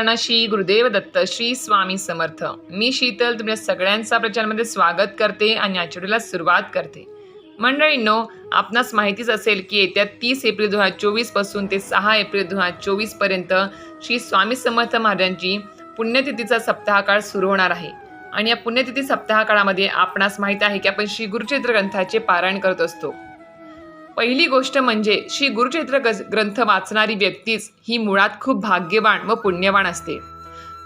चरणा श्री गुरुदेव दत्त श्री स्वामी समर्थ. मी शीतल तुमच्या सगळ्यांचा प्रचारमध्ये स्वागत करते आणि आठवड्याला सुरुवात करते. मंडळींनो आपणास माहितीच असेल की येत्या तीस एप्रिल दोन हजार चोवीसपासून ते सहा एप्रिल दोन हजार चोवीसपर्यंत श्री स्वामी समर्थ महाराजांची पुण्यतिथीचा सप्ताह काळ सुरू होणार आहे. आणि या पुण्यतिथी सप्ताह काळामध्ये आपणास माहीत आहे की आपण श्री गुरुचरित्र ग्रंथाचे पारायण करत असतो. पहिली गोष्ट म्हणजे श्री गुरुचरित्र गज- ग्रंथ वाचणारी व्यक्तीच ही मुळात खूप भाग्यवान व पुण्यवान असते.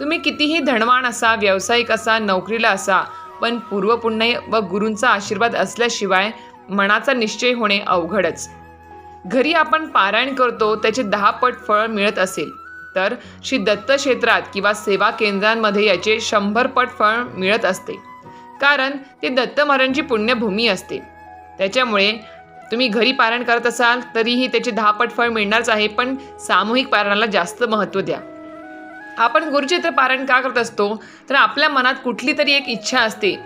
तुम्ही कितीही धनवान असा व्यावसायिक असा नोकरीला असा पण पूर्वपुण्य व गुरूंचा आशीर्वाद असल्याशिवाय मनाचा निश्चय होणे अवघडच. घरी आपण पारायण करतो त्याचे दहा पट फळ मिळत असेल तर श्री दत्त क्षेत्रात किंवा सेवा केंद्रांमध्ये याचे शंभर पट फळ मिळत असते. कारण ते दत्त महाराजांची पुण्यभूमी असते. त्याच्यामुळे तुम्ही घरी पारायण करत असाल तरीही त्याचे दहापट फळ मिळणारच आहे पण सामूहिक पारायणाला जास्त महत्त्व द्या. आपण गुरुचित्र पारायण का करत असतो? तर आपल्या मनात कुठली तरी एक इच्छा असते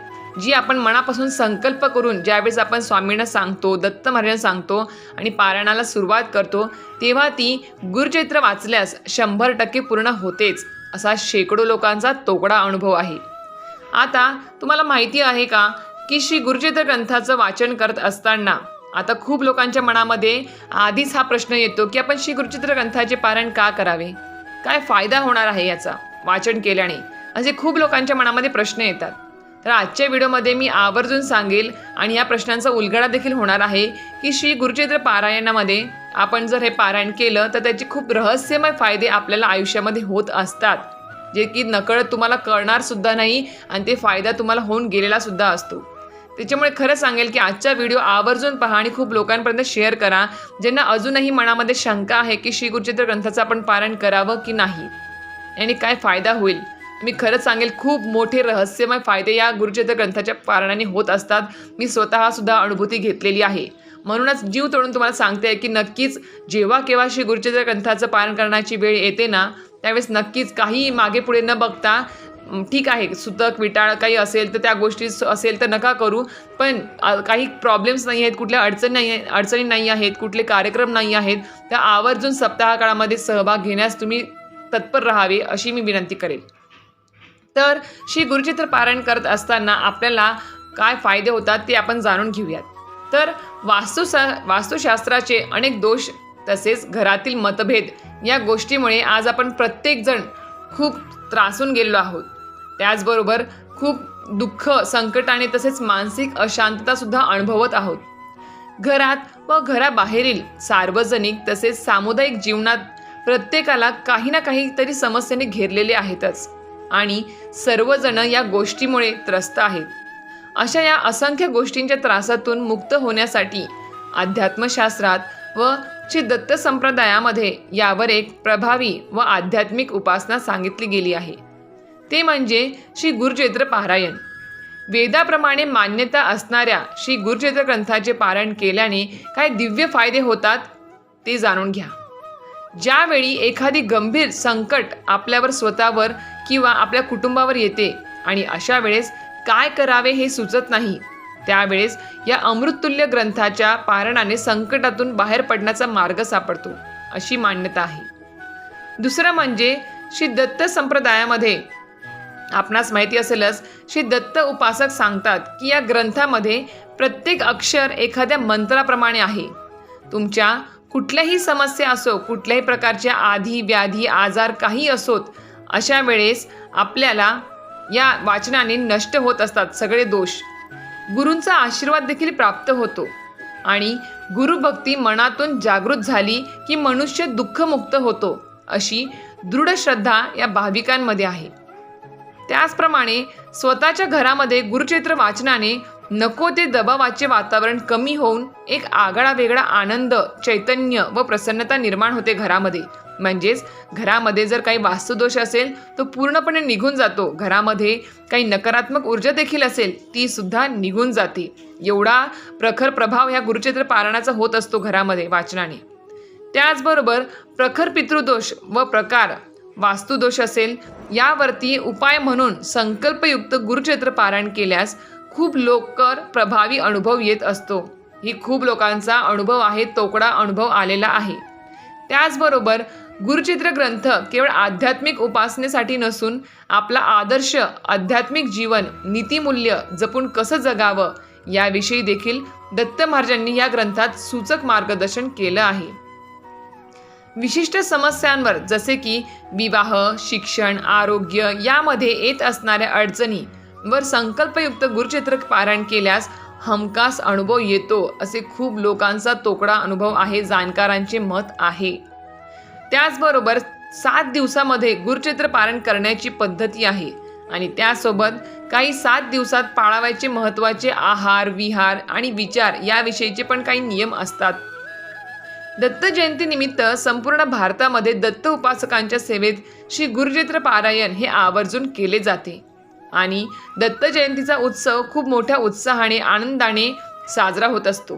जी आपण मनापासून संकल्प करून ज्यावेळेस आपण स्वामींना सांगतो दत्त महाराजांना सांगतो आणि पारायणाला सुरुवात करतो तेव्हा ती गुरुचरित्र वाचल्यास शंभर टक्के पूर्ण होतेच असा शेकडो लोकांचा तोकडा अनुभव आहे. आता तुम्हाला माहिती आहे का की श्री गुरुचरित्र ग्रंथाचं वाचन करत असताना आता खूप लोकांच्या मनामध्ये आधीच हा प्रश्न येतो की आपण श्री गुरुचित्र ग्रंथाचे पारायण का करावे? काय फायदा होणार आहे याचा? वाचन केल्याने असे खूप लोकांच्या मनामध्ये प्रश्न येतात. तर आजच्या व्हिडिओमध्ये मी आवर्जून सांगेल आणि या प्रश्नांचा उलगडा देखील होणार आहे की श्री गुरुचित्र पारायणामध्ये आपण जर हे पारायण केलं तर त्याचे खूप रहस्यमय फायदे आपल्याला आयुष्यामध्ये होत असतात. जे की नकळत तुम्हाला कळणार सुद्धा नाही आणि ते फायदा तुम्हाला होऊन गेलेला सुद्धा असतो. त्याच्यामुळे खरं सांगेल की आजचा व्हिडिओ आवर्जून पहा आणि खूप लोकांपर्यंत शेअर करा. ज्यांना अजूनही मनामध्ये शंका आहे की श्री गुरुचित्र ग्रंथाचं आपण पारायण करावं की नाही आणि काय फायदा होईल? मी खरंच सांगेल खूप मोठे रहस्यमय फायदे या गुरुचित्र ग्रंथाच्या पारणाने होत असतात. मी स्वतः सुद्धा अनुभूती घेतलेली आहे. म्हणूनच जीव तोडून तुम्हाला सांगते की नक्कीच जेव्हा केव्हा श्री गुरुचित्र ग्रंथाचं पारण करण्याची वेळ येते ना त्यावेळेस नक्कीच काही मागे पुढे न बघता ठीक आहे सुतक विटाळ काही असेल तर त्या गोष्टी असेल तर नका करू. पण काही प्रॉब्लेम्स नाही आहेत कुठल्या अडचणी नाही आहे अडचणी नाही आहेत कुठले कार्यक्रम नाही आहेत त्या आवर्जून सप्ताहकाळामध्ये सहभाग घेण्यास तुम्ही तत्पर राहावे अशी मी विनंती करेल. तर श्री गुरुचित्र पारायण करत असताना आपल्याला काय फायदे होतात ते आपण जाणून घेऊयात. तर वास्तुशा वास्तुशास्त्राचे अनेक दोष तसेच घरातील मतभेद या गोष्टीमुळे आज आपण प्रत्येकजण खूप त्रासून गेलो आहोत. त्याचबरोबर खूप दुःख संकटाने तसेच मानसिक अशांततासुद्धा अनुभवत आहोत. घरात व घराबाहेरील सार्वजनिक तसेच सामुदायिक जीवनात प्रत्येकाला काही ना काहीतरी समस्येने घेरलेले आहेतच आणि सर्वजण या गोष्टीमुळे त्रस्त आहेत. अशा या असंख्य गोष्टींच्या त्रासातून मुक्त होण्यासाठी अध्यात्मशास्त्रात व श्री दत्त संप्रदायामध्ये यावर एक प्रभावी व आध्यात्मिक उपासना सांगितली गेली आहे. ते म्हणजे श्री गुरुचरित्र पारायण. वेदाप्रमाणे मान्यता असणाऱ्या श्री गुरुचरित्र ग्रंथाचे पारायण केल्याने काय दिव्य फायदे होतात ते जाणून घ्या. ज्यावेळी एखादी गंभीर संकट आपल्यावर स्वतःवर किंवा आपल्या कुटुंबावर येते आणि अशा वेळेस काय करावे हे सुचत नाही त्यावेळेस या अमृततुल्य ग्रंथाच्या पारणाने संकटातून बाहेर पडण्याचा मार्ग सापडतो अशी मान्यता आहे. दुसरं म्हणजे श्री दत्त संप्रदायामध्ये आपणास माहिती असेलच श्री दत्त उपासक सांगतात की या ग्रंथामध्ये प्रत्येक अक्षर एखाद्या मंत्राप्रमाणे आहे. तुमच्या कुठल्याही समस्या असो कुठल्याही प्रकारच्या आधी व्याधी आजार काही असोत अशा वेळेस आपल्याला या वाचनाने नष्ट होत असतात सगळे दोष. गुरूंचा आशीर्वाद देखील प्राप्त होतो आणि गुरुभक्ती मनातून जागृत झाली की मनुष्य दुःखमुक्त होतो अशी दृढ श्रद्धा या भाविकांमध्ये आहे. त्याचप्रमाणे स्वतःच्या घरामध्ये गुरुचेत्र वाचनाने नको ते दबावाचे वातावरण कमी होऊन एक आगळा वेगळा आनंद चैतन्य व प्रसन्नता निर्माण होते घरामध्ये. म्हणजेच घरामध्ये जर काही वास्तुदोष असेल तो पूर्णपणे निघून जातो. घरामध्ये काही नकारात्मक ऊर्जा देखील असेल ती सुद्धा निघून जाते. एवढा प्रखर प्रभाव ह्या गुरुचेत्र पारणाचा होत असतो घरामध्ये वाचनाने. त्याचबरोबर प्रखर पितृदोष व प्रकार वास्तुदोष असेल यावरती उपाय म्हणून संकल्पयुक्त गुरुचित्र पारायण केल्यास खूप लोकर प्रभावी अनुभव येत असतो. ही खूप लोकांचा अनुभव आहे तोकडा अनुभव आलेला आहे. त्याचबरोबर गुरुचित्र ग्रंथ केवळ आध्यात्मिक उपासनेसाठी नसून आपला आदर्श आध्यात्मिक जीवन नीतिमूल्य जपून कसं जगावं याविषयी देखील दत्त महाराजांनी या ग्रंथात सूचक मार्गदर्शन केलं आहे. विशिष्ट समस्यांवर जसे की विवाह शिक्षण आरोग्य यामध्ये येत असणाऱ्या अडचणी वर संकल्पयुक्त गुरुचित्र पारायण केल्यास हमखास अनुभव येतो असे खूप लोकांचा तोकडा अनुभव आहे जाणकारांचे मत आहे. त्याचबरोबर सात दिवसामध्ये गुरुचित्र पारण करण्याची पद्धती आहे आणि त्यासोबत काही सात दिवसात पाळावायचे महत्त्वाचे आहार विहार आणि विचार याविषयीचे पण काही नियम असतात. दत्त जयंतीनिमित्त संपूर्ण भारतामध्ये दत्त उपासकांच्या सेवेत श्री गुरुचित्र पारायण हे आवर्जून केले जाते. आणि दत्त जयंतीचा उत्सव खूप मोठ्या उत्साहाने आनंदाने साजरा होत असतो.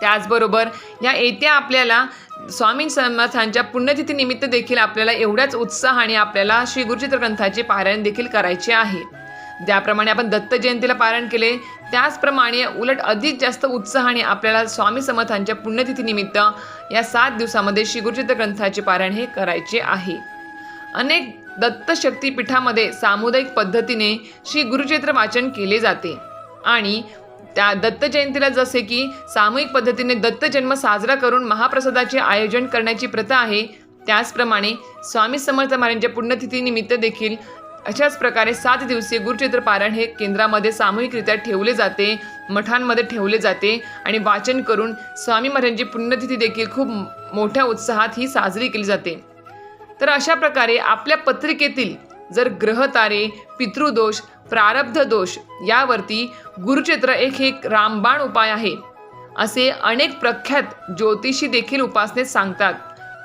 त्याचबरोबर या येत्या आपल्याला स्वामी समर्थांच्या पुण्यतिथीनिमित्त देखील आपल्याला एवढ्याच उत्साहाने आपल्याला श्री गुरुचित्र ग्रंथाचे पारायण देखील करायचे आहे. ज्याप्रमाणे आपण दत्त जयंतीला पारण केले त्याचप्रमाणे उलट अधिक जास्त उत्साहाने आपल्याला स्वामी समर्थांच्या पुण्यतिथीनिमित्त या सात दिवसामध्ये श्री ग्रंथाचे पारायण हे करायचे आहे. अनेक दत्त शक्तीपीठामध्ये सामुदायिक पद्धतीने श्री गुरुचरित्र वाचन केले जाते आणि त्या दत्त जयंतीला जसे की सामूहिक पद्धतीने दत्त जन्म साजरा करून महाप्रसादाचे आयोजन करण्याची प्रथा आहे त्याचप्रमाणे स्वामी समर्थ महाराजांच्या पुण्यतिथीनिमित्त देखील अशाच प्रकारे सात दिवसीय गुरुचित्र पारायण हे केंद्रामध्ये सामूहिकरित्या ठेवले जाते मठांमध्ये ठेवले जाते आणि वाचन करून स्वामी महाराजांची पुण्यतिथी देखील खूप मोठ्या उत्साहात ही साजरी केली जाते. तर अशा प्रकारे आपल्या पत्रिकेतील जर ग्रहतारे पितृदोष प्रारब्ध दोष यावरती गुरुचित्र एक एक रामबाण उपाय आहे असे अनेक प्रख्यात ज्योतिषी देखील उपासनेत सांगतात.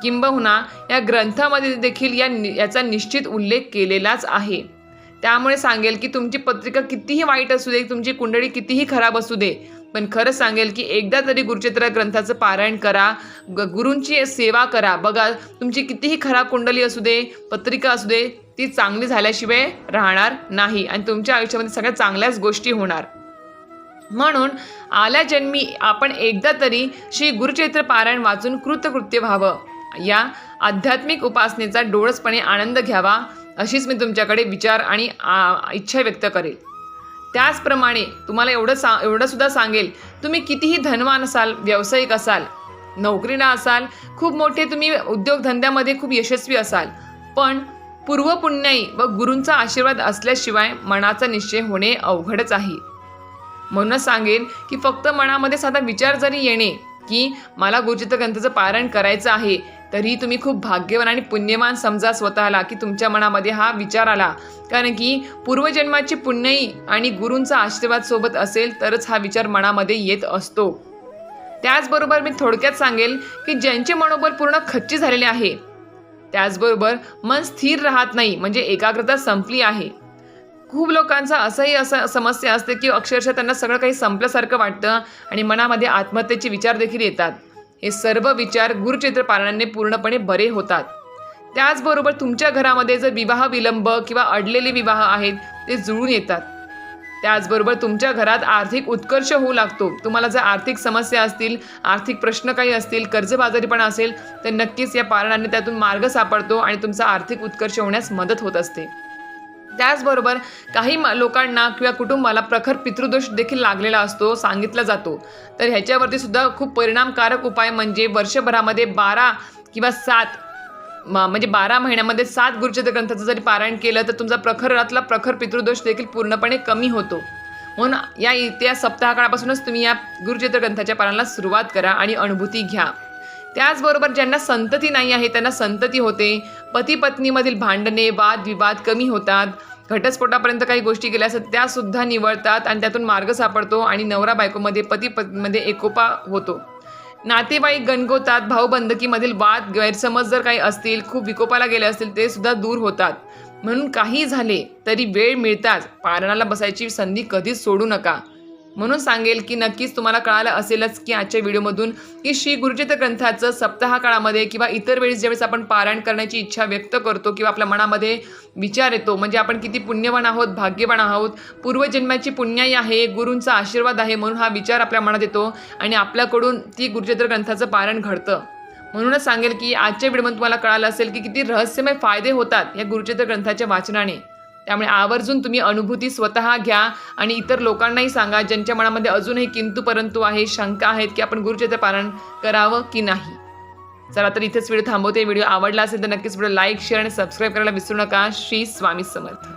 किंबहुना या ग्रंथामध्ये देखील या नि- याचा निश्चित उल्लेख केलेलाच आहे. त्यामुळे सांगेल की तुमची पत्रिका कितीही वाईट असू दे तुमची कुंडळी कितीही खराब असू दे पण खरं सांगेल की एकदा तरी गुरुचित्र ग्रंथाचं पारायण करा ग गुरूंची सेवा करा. बघा तुमची कितीही खराब कुंडली असू दे पत्रिका असू दे ती चांगली झाल्याशिवाय राहणार नाही आणि तुमच्या आयुष्यामध्ये सगळ्या चांगल्याच गोष्टी होणार. म्हणून आल्या जन्मी आपण एकदा तरी श्री गुरुचरित्र पारायण वाचून कृतकृत्य व्हावं. या आध्यात्मिक उपासनेचा डोळसपणे आनंद घ्यावा अशीच मी तुमच्याकडे विचार आणि आ, इच्छा व्यक्त करेल. त्याचप्रमाणे तुम्हाला एवढं सा एवढंसुद्धा सांगेल तुम्ही कितीही धनवान असाल व्यावसायिक असाल नोकरीला असाल खूप मोठे तुम्ही उद्योगधंद्यामध्ये खूप यशस्वी असाल पण पूर्वपुण्याई व गुरूंचा आशीर्वाद असल्याशिवाय मनाचा निश्चय होणे अवघडच आहे. म्हणूनच सांगेन की फक्त मनामध्ये साधा विचार जरी येणे की मला गुरुचित्र ग्रंथाचं पारायण करायचं आहे तरी तुम्ही खूप भाग्यवान आणि पुण्यवान समजा स्वतःला की तुमच्या मनामध्ये हा विचार आला. कारण की पूर्वजन्माची पुण्यई आणि गुरूंचा आशीर्वाद सोबत असेल तरच हा विचार मनामध्ये येत असतो. त्याचबरोबर मी थोडक्यात सांगेल की ज्यांचे मनोबल पूर्ण खच्ची झालेले आहे त्याचबरोबर मन स्थिर राहत नाही म्हणजे एकाग्रता संपली आहे. खूप लोकांचा असंही असं समस्या असते की अक्षरशः त्यांना सगळं काही संपल्यासारखं वाटतं आणि मनामध्ये आत्महत्येचे विचार देखील येतात. हे सर्व विचार गुरुचित्रपालनाने पूर्णपणे बरे होतात. त्याचबरोबर तुमच्या घरामध्ये जर विवाह विलंब किंवा अडलेले विवाह आहेत ते जुळून येतात. त्याचबरोबर तुमच्या घरात आर्थिक उत्कर्ष होऊ लागतो. तुम्हाला जर आर्थिक समस्या असतील आर्थिक प्रश्न काही असतील कर्जबाजारीपणा असेल तर नक्कीच या पारणाने त्यातून मार्ग सापडतो आणि तुमचा आर्थिक उत्कर्ष होण्यास मदत होत असते. त्याचबरोबर काही म- लोकांना किंवा कुटुंबाला प्रखर पितृदोष देखील लागलेला असतो सांगितला जातो. तर ह्याच्यावरती सुद्धा खूप परिणामकारक उपाय म्हणजे वर्षभरामध्ये बारा किंवा सात म- म्हणजे बारा महिन्यामध्ये सात गुरुचित्र ग्रंथाचं जरी पारायण केलं तर तुमचा प्रखरातला प्रखर पितृदोष देखील पूर्णपणे कमी होतो. म्हणून या येत्या सप्ताहकाळापासूनच तुम्ही या गुरुचित्र ग्रंथाच्या पारायणाला सुरुवात करा आणि अनुभूती घ्या. त्याचबरोबर ज्यांना संतती नाही आहे त्यांना संतती होते. पती पत्नीमधील भांडणे वादविवाद कमी होतात. घटस्फोटापर्यंत काही गोष्टी गेल्या असतात त्या सुद्धा निवळतात आणि त्यातून मार्ग सापडतो आणि नवरा बायकोमध्ये पती पत्नीमध्ये एकोपा होतो. नातेवाईक गणगोतात भाऊबंदकीमधील वाद गैरसमज जर काही असतील खूप विकोपाला गेले असतील ते सुद्धा दूर होतात. म्हणून काही झाले तरी वेळ मिळताच पारणाला बसायची संधी कधीच सोडू नका. म्हणून सांगेल की नक्कीच तुम्हाला कळालं असेलच की आजच्या व्हिडिओमधून की श्री गुरुचित्र ग्रंथाचं सप्ताह काळामध्ये किंवा इतर वेळेस ज्यावेळेस आपण पारायण करण्याची इच्छा व्यक्त करतो किंवा आपल्या मनामध्ये विचार येतो म्हणजे आपण किती पुण्यवान आहोत भाग्यवान आहोत पूर्वजन्माची पुण्याई आहे गुरूंचा आशीर्वाद आहे म्हणून हा विचार आपल्या मनात येतो आणि आपल्याकडून ती गुरुचित्र ग्रंथाचं पारायण घडतं. म्हणूनच सांगेल की आजच्या व्हिडिओमध्ये तुम्हाला कळालं असेल की किती रहस्यमय फायदे होतात या गुरुचित्र ग्रंथाच्या वाचनाने. त्यामुळे आवर्जून तुम्ही अनुभूती स्वतः घ्या आणि इतर लोकांनाही सांगा ज्यांच्या मनामध्ये अजूनही किंतू परंतु आहे शंका आहेत की आपण गुरुचरित्र पालन करावं की नाही. चला तर इथेच व्हिडिओ थांबवते. व्हिडिओ आवडला असेल तर नक्कीच व्हिडिओ लाईक शेअर आणि सबस्क्राईब करायला विसरू नका. श्री स्वामी समर्थ.